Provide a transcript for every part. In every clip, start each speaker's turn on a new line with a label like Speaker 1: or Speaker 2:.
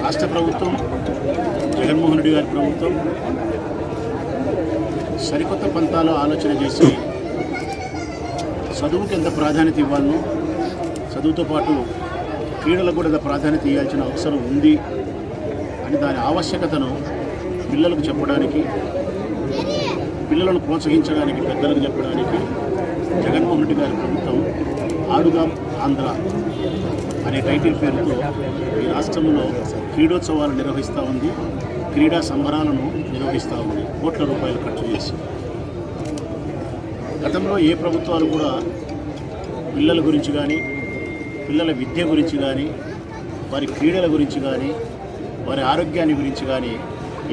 Speaker 1: రాష్ట్ర ప్రభుత్వం జగన్మోహన్ రెడ్డి గారి ప్రభుత్వం సరికొత్త పంతాలో ఆలోచన చేసి చదువుకి ఎంత ప్రాధాన్యత ఇవ్వాలనో చదువుతో పాటు క్రీడలకు కూడా ఎంత ప్రాధాన్యత ఇవ్వాల్సిన అవసరం ఉంది అని దాని ఆవశ్యకతను పిల్లలకు చెప్పడానికి పిల్లలను ప్రోత్సహించడానికి పెద్దలకు చెప్పడానికి జగన్మోహన్ రెడ్డి గారి ప్రభుత్వం ఆడుగా ఆంధ్ర అనే టైటిల్ పేరుతో ఈ రాష్ట్రంలో క్రీడోత్సవాలు నిర్వహిస్తూ ఉంది. క్రీడా సంబరాలను నిర్వహిస్తూ ఉంది. కోట్ల రూపాయలు ఖర్చు చేసి. గతంలో ఏ ప్రభుత్వాలు కూడా పిల్లల గురించి కానీ పిల్లల విద్య గురించి కానీ వారి క్రీడల గురించి కానీ వారి ఆరోగ్యాన్ని గురించి కానీ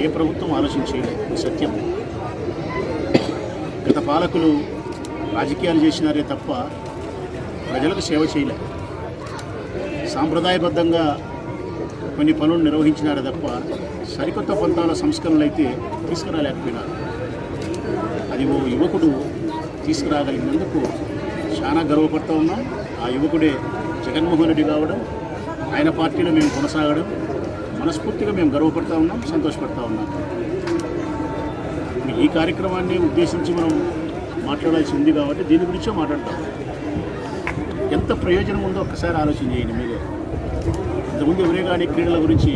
Speaker 1: ఏ ప్రభుత్వం ఆలోచించలేదు సత్యం. గత పాలకులు రాజకీయాలు చేసినారే తప్ప ప్రజలకు సేవ చేయలే. సాంప్రదాయబద్ధంగా కొన్ని పనులు నిర్వహించినారే తప్ప సరికొత్త పంతాల సంస్కరణలు అయితే తీసుకురాలేకపోయినారు. అది ఓ యువకుడు తీసుకురాగలిగినందుకు చాలా గర్వపడుతూ ఉన్నాం. ఆ యువకుడే జగన్మోహన్ రెడ్డి కావడం ఆయన పార్టీలో మేము కొనసాగడం మనస్ఫూర్తిగా మేము గర్వపడుతూ ఉన్నాం సంతోషపడుతూ ఉన్నాం. ఈ కార్యక్రమాన్ని ఉద్దేశించి మనం మాట్లాడాల్సి ఉంది కాబట్టి దీని గురించే మాట్లాడతాం. ఎంత ప్రయోజనం ఉందో ఒక్కసారి ఆలోచన చేయండి మీరే. ఇంతకుముందు ఎవరే కానీ క్రీడల గురించి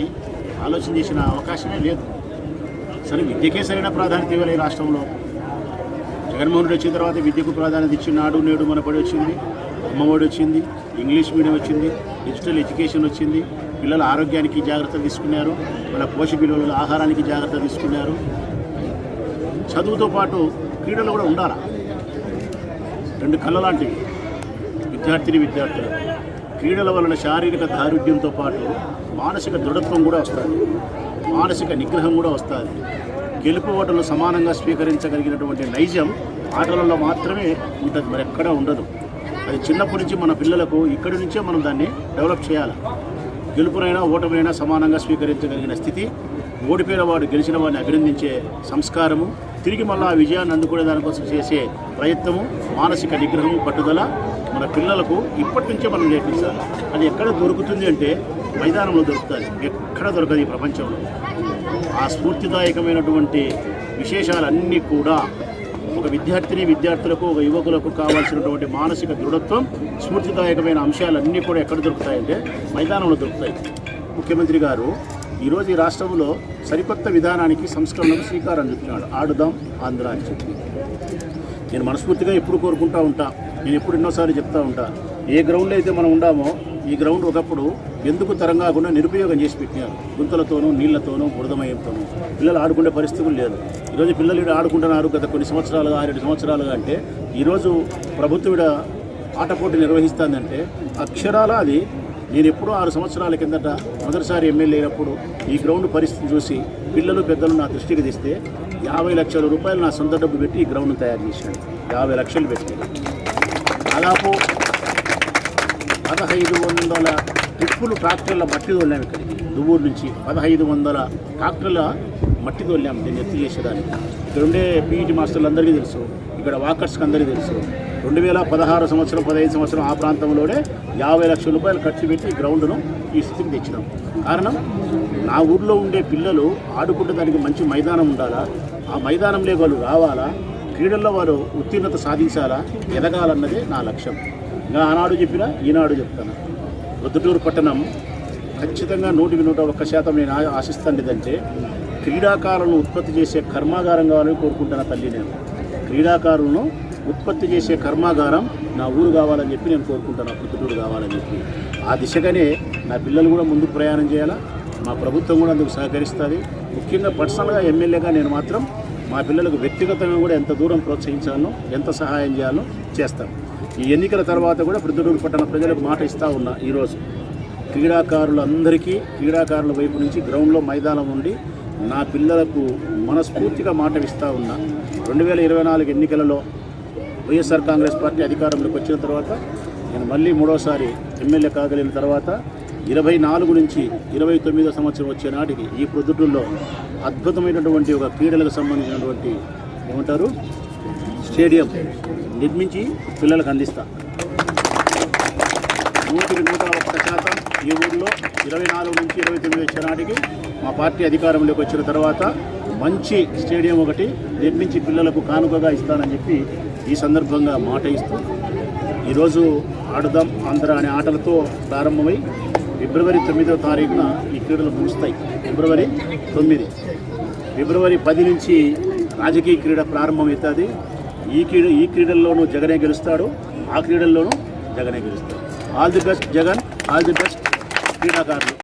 Speaker 1: ఆలోచన చేసిన అవకాశమే లేదు. సరే విద్యకే సరైన ప్రాధాన్యత ఇవ్వాలి రాష్ట్రంలో. జగన్మోహన్ రెడ్డి వచ్చిన తర్వాత విద్యకు ప్రాధాన్యత ఇచ్చి నాడు నేడు మన పడి వచ్చింది అమ్మఒడి వచ్చింది ఇంగ్లీష్ మీడియం వచ్చింది డిజిటల్ ఎడ్యుకేషన్ వచ్చింది పిల్లల ఆరోగ్యానికి జాగ్రత్త తీసుకున్నారు వాళ్ళ పోషక విలువల ఆహారానికి జాగ్రత్త తీసుకున్నారు చదువుతో పాటు క్రీడలు కూడా ఉండాలా? రెండు కళ్ళ లాంటివి విద్యార్థిని విద్యార్థులు. క్రీడల వలన శారీరక దారుఢ్యంతో పాటు మానసిక దృఢత్వం కూడా వస్తుంది. మానసిక నిగ్రహం కూడా వస్తుంది. గెలుపు ఓటలు సమానంగా స్వీకరించగలిగినటువంటి నైజం ఆటలలో మాత్రమే ఉంటుంది. మరి ఎక్కడా ఉండదు. అది చిన్నప్పటి నుంచి మన పిల్లలకు ఇక్కడి నుంచే మనం దాన్ని డెవలప్ చేయాలి? గెలుపునైనా ఓటమైనా సమానంగా స్వీకరించగలిగిన స్థితి ఓడిపోయిన వాడు గెలిచిన వాడిని అభినందించే సంస్కారము తిరిగి మళ్ళీ ఆ విజయాన్ని అందుకునే దానికోసం చేసే ప్రయత్నము మానసిక నిగ్రహము పట్టుదల మన పిల్లలకు ఇప్పటి నుంచే మనం నేర్పించాలి అది ఎక్కడ దొరుకుతుంది అంటే మైదానంలో దొరుకుతుంది ఎక్కడ దొరకదు ఈ ప్రపంచంలో. ఆ స్ఫూర్తిదాయకమైనటువంటి విశేషాలన్నీ కూడా ఒక విద్యార్థిని విద్యార్థులకు ఒక యువకులకు కావాల్సినటువంటి మానసిక దృఢత్వం స్ఫూర్తిదాయకమైన అంశాలన్నీ కూడా ఎక్కడ దొరుకుతాయంటే మైదానంలో దొరుకుతాయి. ముఖ్యమంత్రి గారు ఈరోజు ఈ రాష్ట్రంలో సరికొత్త విధానానికి సంస్కరణకు శ్రీకారం చుట్టినాడు. ఆడుదాం ఆంధ్ర అని చెప్పి. నేను మనస్ఫూర్తిగా ఎప్పుడు కోరుకుంటా ఉంటా? నేను ఎప్పుడు ఎన్నోసార్లు చెప్తా ఉంటా? ఏ గ్రౌండ్లో అయితే మనం ఉండామో ఈ గ్రౌండ్ ఒకప్పుడు ఎందుకు తరంగాకుండా నిరుపయోగం చేసి పెట్టినారు? గుంతలతోనూ నీళ్ళతోనూ బురదమయంతోనూ పిల్లలు ఆడుకునే పరిస్థితులు లేదు ఈరోజు పిల్లలు ఇక్కడ ఆడుకుంటున్నారు గత కొన్ని సంవత్సరాలుగా ఆరేడు సంవత్సరాలుగా అంటే ఈరోజు ప్రభుత్వం ఆటపోటీ ఆట పోటీ నిర్వహిస్తుందంటే అక్షరాల అది నేను ఎప్పుడో ఆరు సంవత్సరాల కిందట మొదటిసారి ఎమ్మెల్యే అయినప్పుడు ఈ గ్రౌండ్ పరిస్థితి చూసి పిల్లలు పెద్దలు నా దృష్టికి తీస్తే యాభై లక్షల రూపాయలు నా సొంత డబ్బు పెట్టి ఈ గ్రౌండ్ తయారు చేశాను యాభై లక్షలు పెట్టి. దాదాపు పదహైదు వందల ట్రిప్పులు ట్రాక్టర్ల మట్టి తోలాము ఇక్కడికి. దువ్వూరు నుంచి పదహైదు వందల ట్రాక్టర్ల మట్టి తోలాము దీన్ని ఎత్తి చేసేదానికి ఇక్కడ ఉండే పీఈటీ మాస్టర్లు అందరికీ తెలుసు. ఇక్కడ వాకర్స్కి అందరికీ తెలుసు. రెండు వేల పదహారు సంవత్సరం పదహైదు సంవత్సరం ఆ ప్రాంతంలోనే యాభై లక్షల రూపాయలు ఖర్చు పెట్టి గ్రౌండ్ను ఈ స్థితికి తెచ్చినాం. కారణం నా ఊర్లో ఉండే పిల్లలు ఆడుకుంటే దానికి మంచి మైదానం ఉండాలా? ఆ మైదానంలో వాళ్ళు రావాలా? క్రీడల్లో వారు ఉత్తీర్ణత సాధించాలా? ఎదగాలన్నదే నా లక్ష్యం. ఇంకా ఆనాడు చెప్పినా ఈనాడు చెప్తాను. పొద్దుటూరు పట్టణం ఖచ్చితంగా నూటికి నూట ఒక్క శాతం నేను ఆశిస్తాను ఆశిస్తాండిదంటే క్రీడాకారులను ఉత్పత్తి చేసే కర్మాగారం కావాలని కోరుకుంటున్న తల్లి నేను. క్రీడాకారులను ఉత్పత్తి చేసే కర్మాగారం నా ఊరు కావాలని చెప్పి నేను కోరుకుంటాను పుత్రుడు కావాలని చెప్పి. ఆ దిశగానే నా పిల్లలు కూడా ముందుకు ప్రయాణం చేయాలా? మా ప్రభుత్వం కూడా అందుకు సహకరిస్తుంది. ముఖ్యంగా పర్సనల్గా ఎమ్మెల్యేగా నేను మాత్రం మా పిల్లలకు వ్యక్తిగతంగా కూడా ఎంత దూరం ప్రోత్సహించాలో ఎంత సహాయం చేయాలో చేస్తాను. ఈ ఎన్నికల తర్వాత కూడా ప్రొద్దుటూరు పట్టణ ప్రజలకు మాట ఇస్తూ ఉన్నా ఈరోజు. క్రీడాకారులందరికీ క్రీడాకారుల వైపు నుంచి గ్రౌండ్లో మైదానం ఉండి నా పిల్లలకు మనస్ఫూర్తిగా మాట ఇస్తూ ఉన్నా. రెండు వేల ఇరవై నాలుగు ఎన్నికలలో వైఎస్ఆర్ కాంగ్రెస్ పార్టీ అధికారంలోకి వచ్చిన తర్వాత నేను మళ్ళీ మూడోసారి ఎమ్మెల్యే కాగలిగిన తర్వాత ఇరవై నాలుగు నుంచి ఇరవై తొమ్మిదో సంవత్సరం వచ్చే నాటికి ఈ ప్రొద్దుటూరులో అద్భుతమైనటువంటి ఒక క్రీడలకు సంబంధించినటువంటి ఏమంటారు? స్టేడియం నిర్మించి పిల్లలకు అందిస్తా. నూటికి నూట ఒక్క శాతం ఈ ఊళ్ళో ఇరవై నాలుగు నుంచి ఇరవై తొమ్మిది వచ్చే నాటికి మా పార్టీ అధికారంలోకి వచ్చిన తర్వాత మంచి స్టేడియం ఒకటి నిర్మించి పిల్లలకు కానుకగా ఇస్తానని చెప్పి ఈ సందర్భంగా మాట ఇస్తూ ఈరోజు ఆడుదాం ఆంధ్ర అనే ఆటలతో ప్రారంభమై ఫిబ్రవరి తొమ్మిదో తారీఖున ఈ క్రీడలు ముగుస్తాయి. ఫిబ్రవరి తొమ్మిది. ఫిబ్రవరి పది నుంచి రాజకీయ క్రీడ ప్రారంభమవుతుంది. ఈ క్రీడ ఈ క్రీడల్లోనూ జగనే గెలుస్తాడు. ఆ క్రీడల్లోనూ జగనే గెలుస్తాడు. All the best Jagan all the best క్రీడాకారులు